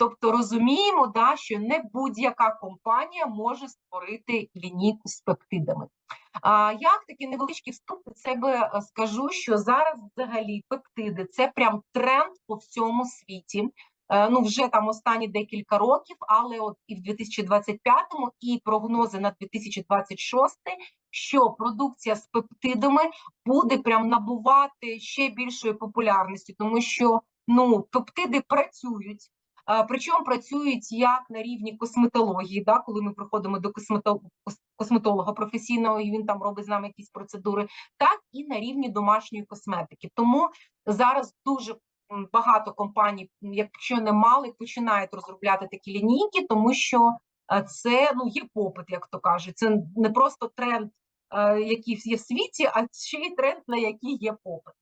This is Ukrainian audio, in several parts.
Тобто розуміємо, да, що не будь-яка компанія може створити лінійку з пептидами. А як такий невеличкий вступ від себе е, скажу, що зараз взагалі пептиди це прям тренд по всьому світі. Е, Ну, вже там останні декілька років, але от і в 2025-му, і прогнози на 2026, що продукція з пептидами буде прям набувати ще більшої популярності, тому що ну пептиди працюють. Причому працюють як на рівні косметології, да, коли ми приходимо до космето- косметолога професійного, і він там робить з нами якісь процедури, так і на рівні домашньої косметики. Тому зараз дуже багато компаній, якщо не мали, починають розробляти такі лінійки, тому що е, це ну є попит, як то кажуть. Це не просто тренд, е, який є в світі, а ще й тренд, на який є попит.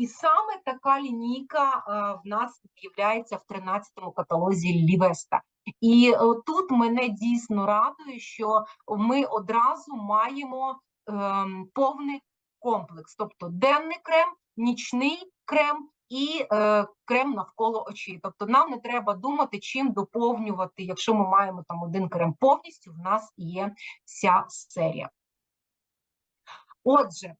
І саме така лінійка е, в нас з'являється в 13-му каталозі Лівеста. І е, тут мене дійсно радує, що ми одразу маємо ем, повний комплекс, тобто денний крем, нічний крем і е, крем навколо очей. Тобто нам не треба думати, чим доповнювати, якщо ми маємо там один крем повністю, в нас є вся серія. Отже,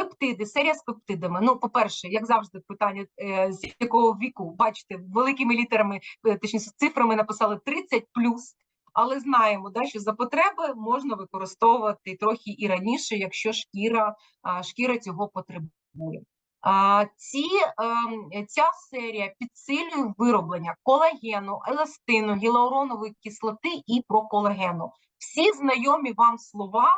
Пептиди, серія з пептидами. Ну, по-перше, як завжди, питання е, з якого віку, бачите, великими літерами, е, точніше, цифрами написали 30 плюс. але знаємо, да, що за потреби можна використовувати трохи і раніше, якщо шкіра, шкіра цього потребує. Ці, ем, ця серія підсилює вироблення колагену, еластину, гіалуронової кислоти і проколагену. Всі знайомі вам слова,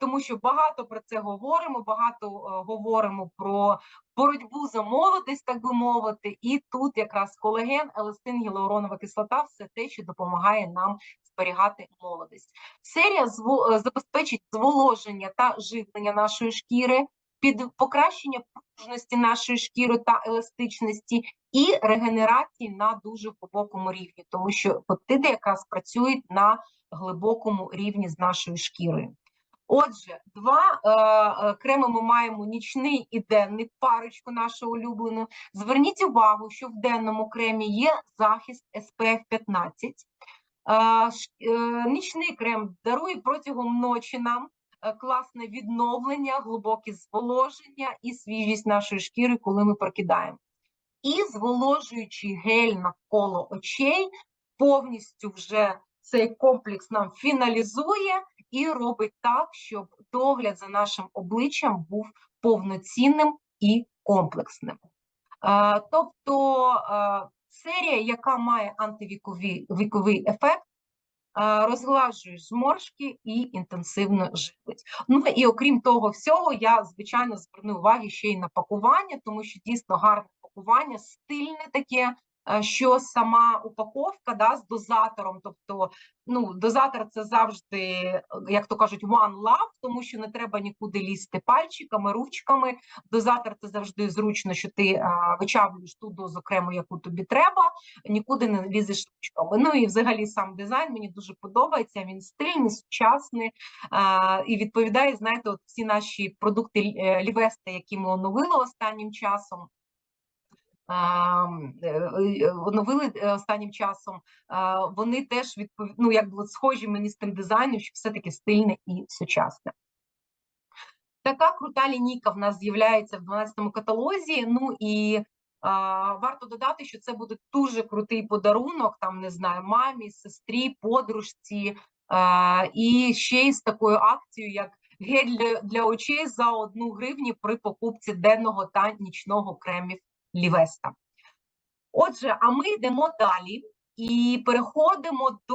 тому що багато про це говоримо, багато е, говоримо про боротьбу за молодість, так би мовити, і тут якраз колаген, еластин, гіалуронова кислота все те, що допомагає нам зберігати молодість. Серія е, забезпечить зволоження та живлення нашої шкіри, під покращення пружності нашої шкіри та еластичності і регенерації на дуже глибокому рівні, тому що пептиди якраз працюють на глибокому рівні з нашою шкірою. Отже, два е, е, креми ми маємо нічний і денний парочку нашу улюблену. Зверніть увагу, що в денному кремі є захист SPF 15. Е, е, нічний крем дарує протягом ночі нам е, класне відновлення, глибоке зволоження і свіжість нашої шкіри, коли ми прокидаємо. І зволожуючий гель навколо очей повністю вже цей комплекс нам фіналізує і робить так, щоб догляд за нашим обличчям був повноцінним і комплексним. Е, Тобто е, серія, яка має антивіковий віковий ефект, е, розгладжує зморшки і інтенсивно живить. Ну і окрім того всього, я звичайно зверну увагу ще й на пакування, тому що дійсно гарне пакування, стильне таке. Е, Що сама упаковка да, з дозатором, тобто ну, дозатор це завжди, е, як то кажуть, one love, тому що не треба нікуди лізти пальчиками, ручками. Дозатор це завжди зручно, що ти а, вичавлюєш ту дозу крему, яку тобі треба, нікуди не лізеш ручками. Ну і взагалі сам дизайн мені дуже подобається. Він стильний, сучасний а, і відповідає, знаєте, от всі наші продукти е, Лівеста, які ми оновили останнім часом. Е, е, Оновили е, останнім часом, вони теж відпов... ну, якби от схожі мені з тим дизайном, що все-таки стильне і сучасне. Така крута лінійка в нас з'являється в 12-му каталозі. Ну і а, варто додати, що це буде дуже крутий подарунок, там не знаю, мамі, сестрі, подружці, а, і ще й з такою акцією, як гель для, для очей за одну гривню при покупці денного та нічного кремів Лівеста. Отже, а ми йдемо далі і переходимо до